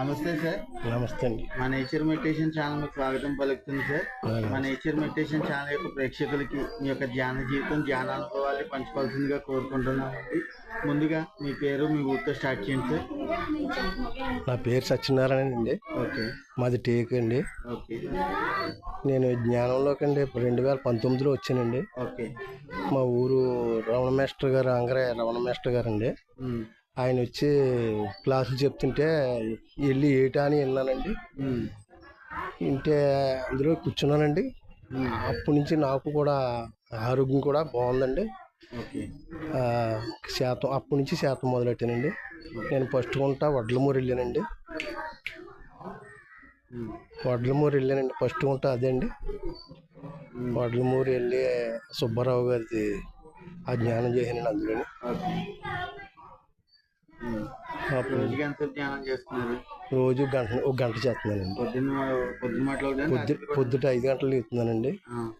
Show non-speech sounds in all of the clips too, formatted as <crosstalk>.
నమస్తే సార్. నమస్తే అండి. మా నేచర్ మెడిటేషన్ ఛానల్ మీకు స్వాగతం పలుకుతుంది సార్. మా నేచర్ మెడిటేషన్ ఛానల్ యొక్క ప్రేక్షకులకి మీ యొక్క ధ్యాన జీవితం ధ్యాన అనుభవాన్ని పంచుకోవాల్సిందిగా కోరుకుంటున్నామండి. ముందుగా మీ పేరు మీ ఊరితో స్టార్ట్ చేయండి సార్. నా పేరు సత్యనారాయణ అండి. ఓకే. మాది టేక్ అండి. ఓకే. నేను జ్ఞానంలోకి అండి రెండు వేల పంతొమ్మిదిలో వచ్చానండి. ఓకే. మా ఊరు రమణ మాస్టర్ గారు అంగరే రమణ మాస్టర్ గారు అండి ఆయన వచ్చి క్లాసులు చెప్తుంటే వెళ్ళి ఏటా అని విన్నానండి ఇంటే అందులో కూర్చున్నానండి. అప్పటి నుంచి నాకు కూడా ఆరోగ్యం కూడా బాగుందండి. శాతం అప్పటి నుంచి శాతం మొదలెట్టానండి. నేను ఫస్ట్ కొంటా వడ్లమూరు వెళ్ళానండి. వడ్లమూరు వెళ్ళానండి. ఫస్ట్ కొంటా అదే అండి. వడ్లమూరు వెళ్ళి సుబ్బారావు గారిది ఆ జ్ఞానం చేశానండి అందులోని. రోజుకి ఎంత ధ్యానం చేస్తున్నారు? రోజు గంట ఒక గంట చేస్తున్నానండి. పొద్దున్న పొద్దున్న పొద్దుట ఐదు గంటలు చేస్తున్నానండి ఆ,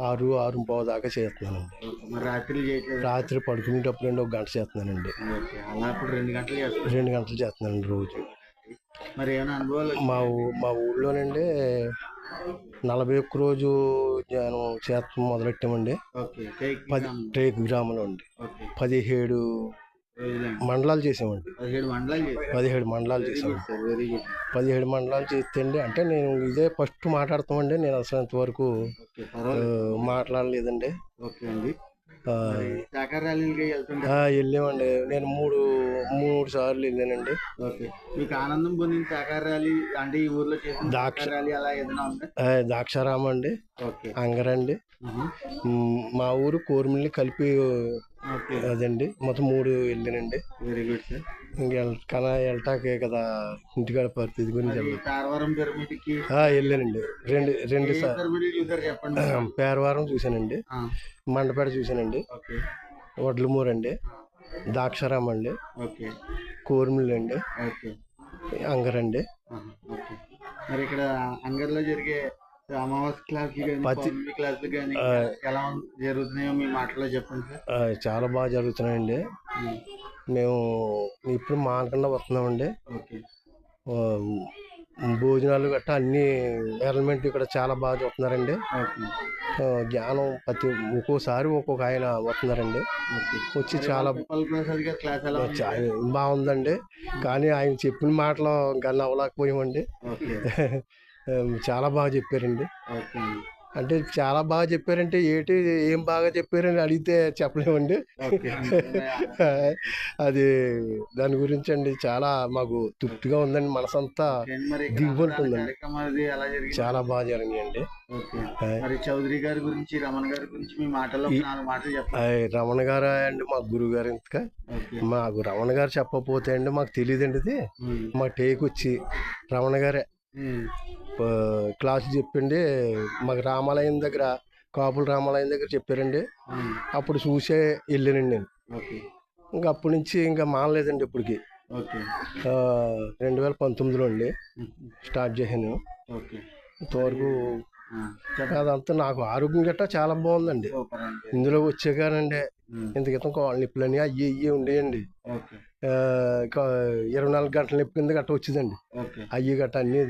ఆరు ఆరు పావు దాకా చేస్తున్నానండి. రాత్రి రాత్రి పడుకునేటప్పుడు అండి ఒక గంట చేస్తున్నానండి. రెండు గంటలు చేస్తారు రెండు గంటలు చేస్తున్నానండి రోజు. మరి ఏమైనా అనుభవాలు? మా ఊ మా ఊళ్ళోనండి నలభై ఒక్క రోజు జ్ఞానం చేస్తాం మొదలెట్టామండి. పది. టేక్ గ్రామంలో అండి. పదిహేడు మండలాలు చేసామండి పదిహేడు మండలాలు చేశారు. పదిహేడు మండలాలు చేస్తే అంటే నేను ఇదే ఫస్ట్ మాట్లాడతామండి. నేను అసలు ఇంతవరకు మాట్లాడలేదండి. వెళ్ళామండి నేను మూడు మూడు సార్లు వెళ్ళానండి. మీకు ఆనందం పొందిన శాఖ ర్యాలీ అంటే ఈ ఊర్లో చేసిన దాక్ష- శాఖ ర్యాలీ అలా ఏదైనా ఉందా? ఆ, ద్రాక్షారామం అండి. ఓకే. అంగరండి. మ్, ఊరు కోరిమిల్ని కలిపి అదండి. మొత్తం మూడు వెళ్ళానండి. Very good sir. ఇంక కన వెళ్ళటాకే కదా ఇంటికాడ పరిస్థితి గురించి వెళ్ళానండి. రెండు రెండు సార్ పేరవారం చూశానండి. మండపేట చూశానండి. వడ్లమూరు అండి. ద్రాక్షారామం అండి. ఓకే. కోరిమిల్లి అండి. ఓకే. అంగరండి. మరి ఇక్కడ అంగర్లో జరిగే అమావాస్య క్లాస్ కానీ పతి- పౌర్ణమి క్లాస్ కానీ ఆ. ఎలా ఉం- జరుగుతున్నాయో మీ మాటలో చెప్పండి సార్. ఆ, చాలా బాగా జరుగుతున్నాయండి. మేము ఇప్పుడు మానకుండా వస్తున్నామండి. భోజనాలు గట్టా అన్ని అరేంజ్మెంట్ ఇక్కడ చాలా బాగా చూస్తున్నారండి. జ్ఞానం ప్రతి ఒక్కోసారి ఒక్కొక్క ఆయన వస్తున్నారండి. వచ్చి చాలా బాగుందండి. కానీ ఆయన చెప్పిన మాటలు ఓకే. <laughs> చాలా బాగా చెప్పారండి. అంటే చాలా బాగా చెప్పారంటే ఏంటి ఏం బాగా చెప్పారని అడిగితే చెప్పలేమండి. <laughs> అది దాని గురించి అండి చాలా మాకు తృప్తిగా ఉందండి. మనసంతా అండి, మరి ఇక్కడ దిగుబడి అన్నదాన ఉందండి. కార్యక్రమం అది ఎలా జరిగింది? చాలా బాగా జరిగిందండి. మరి చౌదరి గారి గురించి రమణ గారి గురించి మీ మాటలు చెప్పండి. రమణ గారు అండి మా గురువు గారు ఇంతగా మాకు రమణ గారు చెప్పకపోతే అండి మాకు తెలియదండి ఇది. మా టేక్ వచ్చి రమణ గారే క్లాసు చెప్పిండి మాకు రామాలయం దగ్గర కాపుల రామాలయం దగ్గర చెప్పారండి. అప్పుడు చూసే వెళ్ళానండి నేను. ఇంకా అప్పటి నుంచి ఇంకా మానలేదండి ఇప్పటికి. రెండు వేల పంతొమ్మిదిలో అండి స్టార్ట్ చేశాను. ఇంతవరకు అదంతా నాకు ఆరోగ్యం గట్టా చాలా బాగుందండి. ఇందులో వచ్చాకానండి ఉమ్, ఇంత క్రితం కాళ్ళ నొప్పులని అయ్యి ఇయ్యి ఉండేయండి. ఇరవై నాలుగు గంటల నొప్పి కింద గట్ట వచ్చిందండి. అయ్యి గట్ట అన్నీ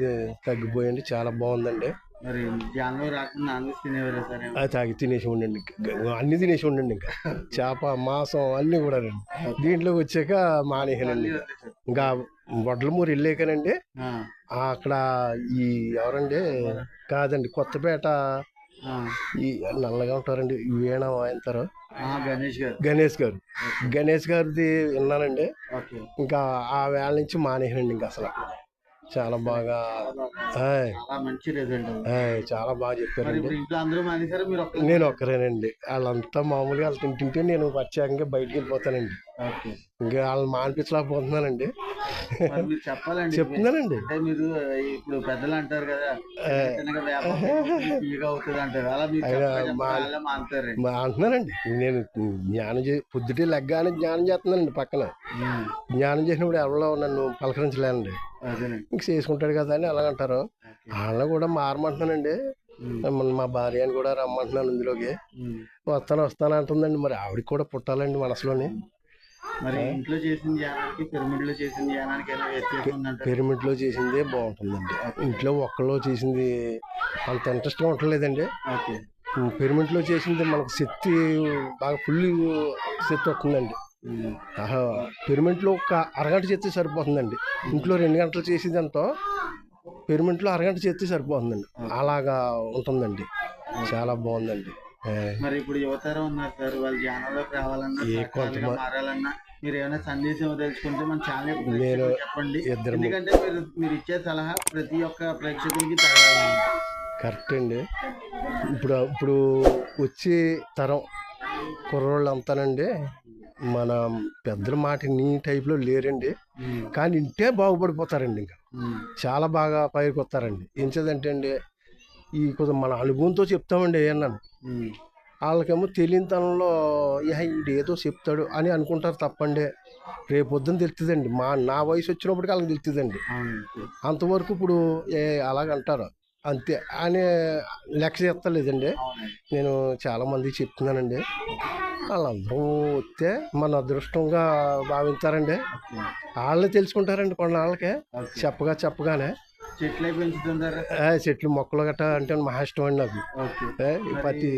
తగ్గిపోయండి చాలా బాగుందండి. తాగి తినేసి ఉండండి. అన్ని తినేసి ఉండండి ఇంకా. చేప మాంసం అన్నీ కూడా దీంట్లోకి వచ్చాక మానేసానండి. ఇంకా వడ్లమూరు వెళ్ళాకనండి. అక్కడ ఈ ఎవరండి? కాదండి కొత్తపేట ఈ నల్లగా ఉంటారండి. వీణ వాయింతారు. గణేష్ గారు. గణేష్ గారు. గణేష్ గారిది విన్నానండి. ఇంకా ఆ వేళ నుంచి మానేసానండి ఇంకా అసలు. చాలా బాగా చాలా బాగా ఒక్కరే? నేను ఒక్కరేనండి. వాళ్ళంతా మామూలుగా వాళ్ళు తింటుంటే నేను ప్రత్యేకంగా బయటికి వెళ్ళిపోతానండి. ఇంకా వాళ్ళని మానిపించలేకపోతున్నానండి చెప్పాలండి. చెప్తున్నానండి. అంటే మీరు ఇప్పుడు పెద్దలు అంటారు కదా అవుతుంది అంటారు. అలా అంటున్నానండి నేను జ్ఞానం చే పొద్దుటే లెగ్గానే జ్ఞానం చేస్తున్నానండి పక్కన. జ్ఞానం చేసినప్పుడు ఎవరో నన్ను పలకరించలేనండి. ఇంక చేసుకుంటాడు కదా అని అలాగంటారు. ఓకే. వాళ్ళని కూడా మారమంటున్నానండి. మా భార్యని కూడా రమ్మంటున్నాను ఇందులోకి. వస్తాను వస్తాను అంటుందండి. మరి ఆవిడకి కూడా పుట్టాలండి మనసులోని. మరి ఇంట్లో చేసిన పిరమిడ్లో చేసిన ధ్యానానికి ఏమైనా వ్యత్యాసం ఉందంటే పిరమిడ్లో చేసిందే బాగుంటుందండి. ఇంట్లో ఒక్కలో చేసింది అంత ఇంట్రెస్ట్గా ఉండలేదండి. ఓకే. పిరమిడ్లో చేసింది మనకు శక్తి బాగా ఫుల్ శక్తి వస్తుందండి. పిరమిడ్లో ఒక అరగంట చేస్తే సరిపోతుందండి. ఇంట్లో రెండు గంటలు చేసేది ఎంతో పిరమిడ్లో అరగంట చేస్తే సరిపోతుందండి. అలాగా ఉంటుందండి. చాలా బాగుందండి. మరి ఇప్పుడు యువతరం ఉన్నారు సార్ వాళ్ళు ధ్యానంలోకి రావాలన్నా సకాలంగా మారాలన్నా మీరు ఏమైనా సందేశం వదలుచుకుంటే మన ఛానల్ చెప్పండి. ఎందుకంటే మీరు మీరు ఇచ్చే సలహా ప్రతి ఒక్క ప్రేక్షకులకి కరెక్ట్ అండి. ఇప్పుడు ఇప్పుడు వచ్చే తరం కుర్రోళ్ళు అంతానండి మన పెద్దల మాట నీ టైప్లో లేరండి. కానీ ఇంటే బాగుపడిపోతారండి ఇంకా. చాలా బాగా పైకి వస్తారండి. ఏం చేదంటే అండి ఈ కొంచెం మన అనుభవంతో చెప్తామండి అన్నాను. వాళ్ళకేమో తెలియనితనంలో "యా, ఈడు ఏదో చెప్తాడు అని అనుకుంటారు తప్పండి. రేపు పొద్దున్న తెలుస్తుందండి మా నా వయసు వచ్చినప్పటికి వాళ్ళకి తెలుస్తుందండి అవును అంతవరకు ఇప్పుడు ఏ అలాగంటారు. అంతే అని లెక్క చేస్తలేదండి. నేను చాలా మందికి చెప్తున్నానండి. వాళ్ళందరూ వస్తే మన అదృష్టంగా భావించారండి. వాళ్ళే తెలుసుకుంటారండి కొన్నాళ్ళకే. చెప్పగా చెప్పగానే. చెట్లే పెంచుతుంటారా? ఏ, చెట్లు మొక్కలు గట్ట అంటే మహా ఇష్టం అండి నాకు. ఇప్పుడు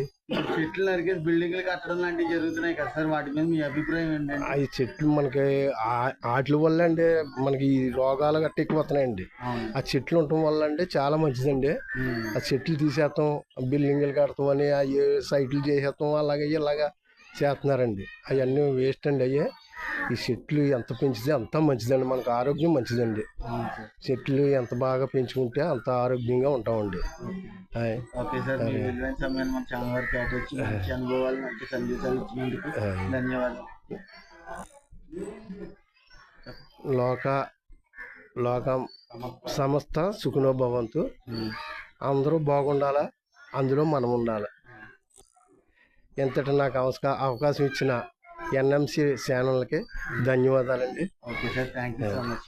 చెట్లు నరికేసి బిల్డింగ్లు కట్టడం లాంటివి జరుగుతున్నాయి కదా సార్ వాటి మీద మీ అభిప్రాయం ఆ ఈ చెట్లు మనకి వాటి వల్ల అండి మనకి ఈ రోగాలు గట్ట ఎక్కువ వస్తున్నాయండి. ఆ చెట్లు ఉండటం వల్ల అండి చాలా మంచిదండి. ఆ చెట్లు తీసేస్తాం బిల్డింగ్లు కడతాం అని అవి సైట్లు చేసేస్తాం అలాగే ఇలాగా చేస్తున్నారండి. అవన్నీ వేస్ట్ అండి అయ్యే. ఈ చెట్లు ఎంత పెంచితే అంత మంచిదండి. మనకు ఆరోగ్యం మంచిదండి. చెట్లు ఎంత బాగా పెంచుకుంటే అంత ఆరోగ్యంగా ఉంటామండి. ఆయ్. ఓకే సార్ మీ విలువైన సమయాన్ని మన ఛానల్ వరకు కేటాయించి మంచి అనుభవాలు మంచి సందేశాలు ఇచ్చినందుకు ఆయ్. ధన్యవాదాలు. లోక లోకం సంస్థ సుఖనోభవంతు ఉమ్. అందరూ బాగుండాలా? అందులో మనం ఉండాలి? ఎంతటి నాకు అవకాశం ఇచ్చిన ఎన్ఎంసి ఛానల్కి ధన్యవాదాలండి. Okay sir thank you so much.